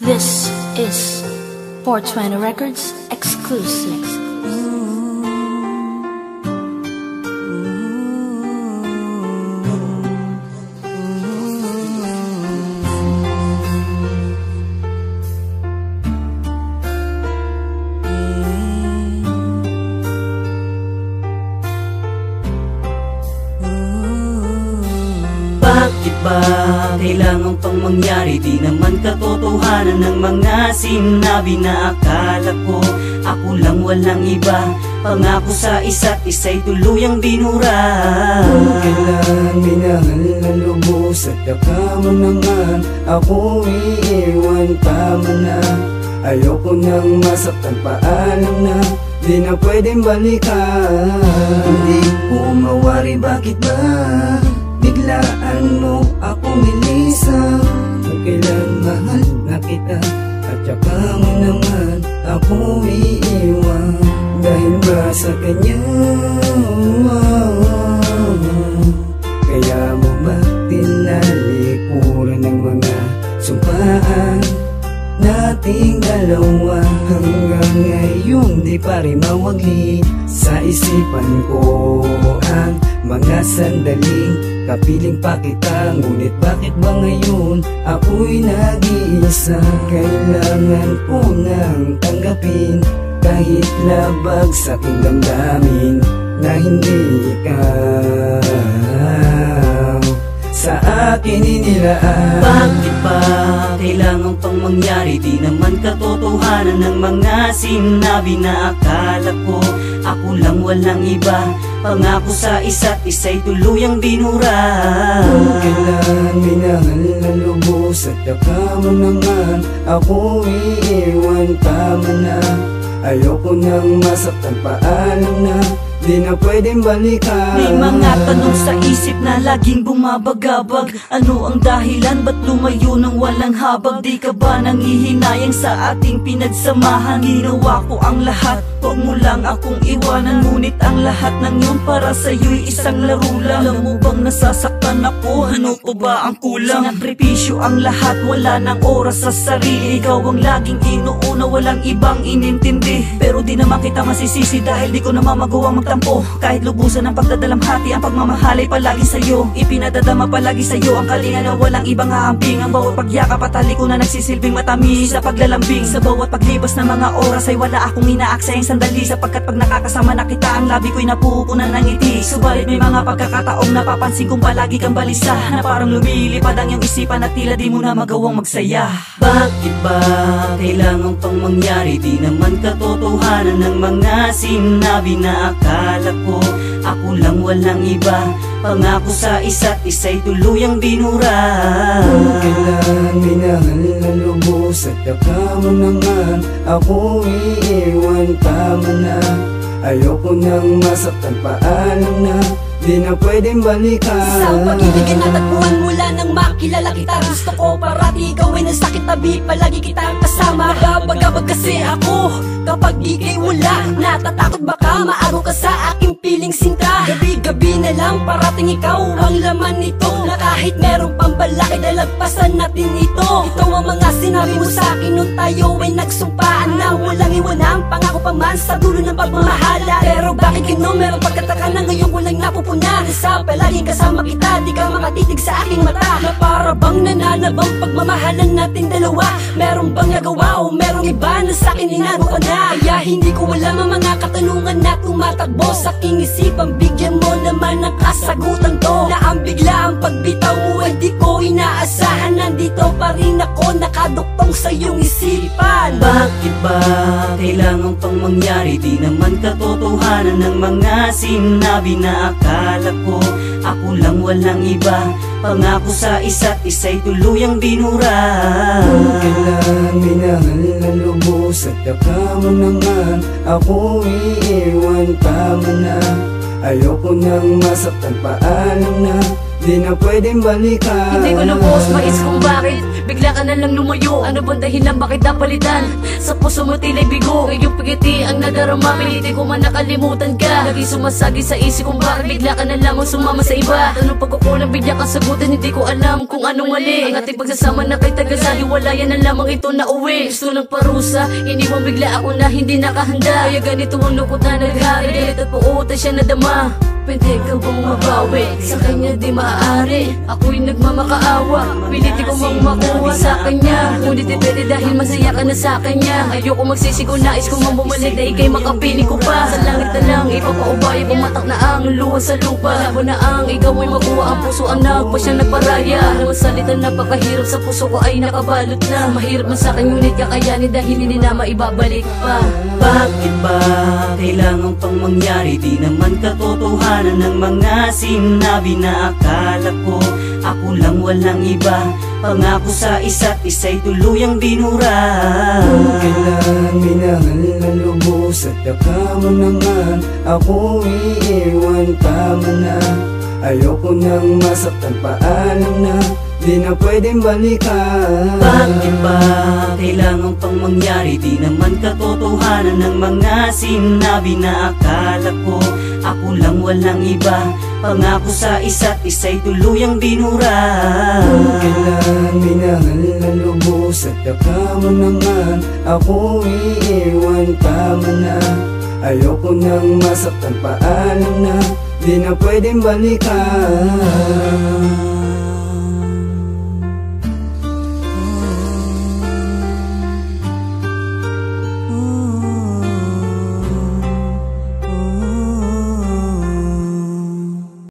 This is 420 Records exclusive. Bakit ba kailangan pang mangyari? Di naman katotohanan ng mga sinabi na akala ko. Ako lang walang iba Pangako sa isa't isa'y tuluyang binura. Kung kailan minahal na lubos At mo naman ako iiwan Tama na. Ayoko nang masaktan paalam na Di na pwedeng balikan. Hindi ko mawari bakit ba Biglaan mo akong ilisang Kung kailan mahal na kita At saka mo naman ako iiwan. Dahil ba sa kanya? Kaya mo ba tinalikuran ng mga sumpaan Nating dalawa? Hanggang ngayon Di pa rin mawagli sa isipan ko. Ang mga sandaling kapiling pa kita Ngunit bakit ba ngayon ako'y nag-iisa? Kailangan ko nang tanggapin Kahit labag sa aking damdamin Na hindi ikaw sa akin inilaan Bakit ba kailangan pang mangyari? Di naman katotohanan ng mga sinabi na akala ko. Ako lang walang iba. Pangako sa isa't isa'y tuluyang binura. Kung kailan minahal na lubos At saka mo naman ako iiwan Tama na. Ayoko nang masaktan paalam na Di na pwedeng balikan May mga tanong sa isip na laging bumabagabag Ano ang dahilan? Ba't lumayo ng walang habag? Di ka ba nangihinayang sa ating pinagsamahan? Ginawa ko ang lahat Huwag mo lang akong iwanan Ngunit ang lahat ng yun para sa'yo'y isang laro lang Alam mo bang nasasaktan ako? Ano pa ba ang kulang? Sinakripisyo ang lahat Wala nang oras sa sarili. Ikaw ang laging inuuna Walang ibang inintindi. Pero di naman kita masisisi Dahil di ko na mamagawang magtampo. Kahit lubusan ng pagdadalamhati Ang pagmamahalay palagi sa'yo. Ipinadadama palagi sa'yo Ang kalinga na walang ibang hahambing Ang bawat pagyakap at halik ko na nagsisilbing matamis Sa paglalambing. Sa bawat paglipas ng mga oras Ay wala akong inaaksayang sandali. Sapagkat pag nakakasama na kita Ang labi ko'y napupunan ng ngiti. Subalit may mga pagkakataong napapansin kong palagi kang balisa Na parang lumilipad ang iyong isipan At tila di mo na magawang magsaya. Bakit ba kailangan pang mangyari? Di naman katotohanan ng mga sinabi na akala ko. Ako lang walang iba Pangako sa isa't isa'y tuluyang binura. Kung kailan minahal na lubos At saka mo naman. Ako iiwan Tama na. Ayoko nang masaktan paalam na Di na pwedeng balikan. Sa pag-ibig ay natagpuan mula nang makilala kita. Gusto ko parati gawin ang sakit. Tabi Palagi kitang kasama. Bagabagabag kasi ako. Kapag di kay wala Natatakot baka maaro ka sa aking piling sinta Gabi-gabi na lang parating ikaw. Ang laman nito Na kahit merong pambalaki dalagpasan natin ito. Ito ang mga sinabi mo sa akin nung tayo ay nagsumpaan Na walang iwanang pangako pa man sa dulo ng pagmamahala. Pero bakit gano'n merong pagkataka napupunan Sa palaging kasama kita di ka makatitig sa aking mata. Na para bang nananabang pagmamahalan natin dalawa? Merong bang nagawa o merong iba na sa akin inago ka na? Kaya hindi ko alam ang mga katanungan na tumatakbo. Sa aking isipang bigyan mo naman ng kasagutan to. Na ang bigla ang pagbitaw mo ay Nandito pa rin ako nakaduktong sa iyong isipan. Bakit ba kailangan pang mangyari? Di naman katotohanan ng mga sinabi na akala ko. Ako lang walang iba Pangako sa isa't isa'y tuluyang binura. Kung kailan minahal na lubos At saka mo naman ako iiwan Tama na. Ayoko nang masaktan paalam na Di na pwedeng balikan. Hindi ko lubos mais kung bakit. Bigla ka na lang lumayo. Ano bang dahilan? Bakit napalitan? Sa puso mo tila'y bigo. Ngayong pagiti ang nadarama Piniti ko man nakalimutan ka. Lagi sumasagi sa isip kung bakit Bigla ka na lamang sumama sa iba. Anong pagkukulang bigla kang sagutin? Hindi ko alam kung anong mali. Ang ating pagsasama na kay tagasali Wala yan na lamang ito na uwi. Gusto ng parusa Iniwan bigla ako na hindi nakahanda. Kaya ganito ang lukot na naghari. Galit at puutan siya nadama Pwede ka bang mabawi? Sa kanya di maaari. Ako'y nagmamakaawa. Piliti ko mang makuha sa kanya. Ngunit pwede dahil masaya ka na sa kanya. Ayoko magsisigaw nais ko mang bumalik Na ikay makapiling ko pa. Sa langit na lang ipapaubaya Pumatak na ang luha sa lupa. Labo na ang ikaw ay makuha. Ang puso ang nagpa siyang nagparaya. Ang salita napakahirap sa puso ko ay nakabalot na. Mahirap man sa akin ngunit kakayanin Dahil hindi na maibabalik pa. Bakit ba kailangan pang mangyari? Di naman katotohanan ng mga sinabi na akala ko. Ako lang walang iba Pangako sa isa't isa'y tuluyang binura. Kung kailan minahal na lubos At baka mo naman ako iiwan Tama na. Ayoko nang masaktan paalam na Di na pwedeng balikan. Bakit ba kailangan pang mangyari? Di naman katotohanan ng mga sinabi na akala ko Ako lang walang iba Pangako sa isa't isa'y tuluyang binura. Kung kailan minahal na lubos At baka mo naman ako iiwan Tama na. Ayoko nang masaktan paalam na? Di na pwedeng balikan